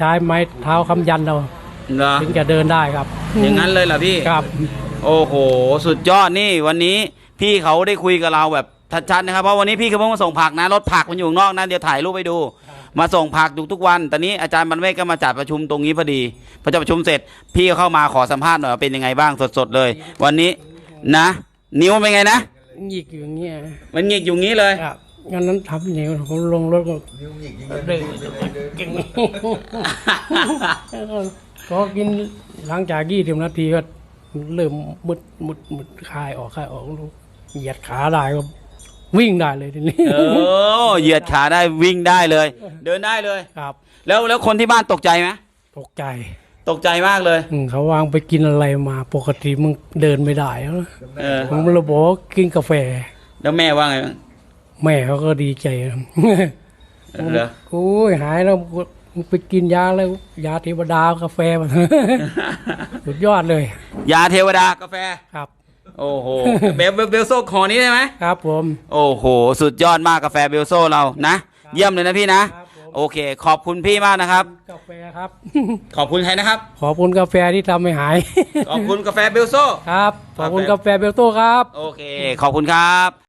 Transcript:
ใช้ไม้เท้าคำยันเราเหรอถึงจะเดินได้ครับ อย่างนั้นเลยเหรอพี่ ครับ โอ้โห สุดยอดนี่วันนี้พี่เขาได้คุยกับเราแบบชัดๆนะครับเพราะวันนี้พี่เขาเพิ่งมาส่งผักนะรถผักมันอยู่ข้างนอกนะเดี๋ยวถ่ายรูปไปดู มาส่งผักทุกทุกๆวันตอนนี้อาจารย์บรรเวกก็มาจัดประชุมตรงนี้พอดีพอจะประชุมเสร็จ พี่ก็เข้ามาขอสัมภาษณ์หน่อยว่าเป็นยังไงบ้างสดๆเลย วันนี้นะ นิ้วเป็นไงนะหยิกอยู่อย่างเงี้ยมันหงิกอยู่งี้เลย ครับ งั้นนั้นทำเหนียวผมลงรถก็เดินเก่งก็กินหลังจากยี่สิบนาทีก็เริ่มมุดมุดมุดคลายออกคลายออกเหยียดขาได้ก็วิ่งได้เลยทีนี้เออเหยียดขาได้วิ่งได้เลย เดินได้เลยครับ แล้วแล้วคนที่บ้านตกใจไหมตกใจ ตกใจมากเลยอืมเขาวางไปกินอะไรมาปกติมึงเดินไม่ได้แล้วเออผมเลยบอกว่ากินกาแฟ แล้วแม่ว่าไงบ้าง แม่เขาก็ดีใจครับเหรอโอ้ยหายแล้วมึงไปกินยาแล้ว ยาเทวดากาแฟมาสุดยอดเลย ยาเทวดากาแฟครับ โอ้โหเบลเบลเบลโซ่คอนี้ได้ไหมครับผม โอ้โห สุดยอดมากกาแฟเบลโซ่เรานะเยี่ยมเลยนะพี่นะครับผมโอเค ขอบคุณพี่มากนะครับ กาแฟครับ ขอบคุณใครนะครับ ขอบคุณกาแฟที่ทำให้หาย ขอบคุณกาแฟเบลโซ่ครับ ขอบคุณกาแฟเบลโต้ครับ โอเค ขอบคุณครับ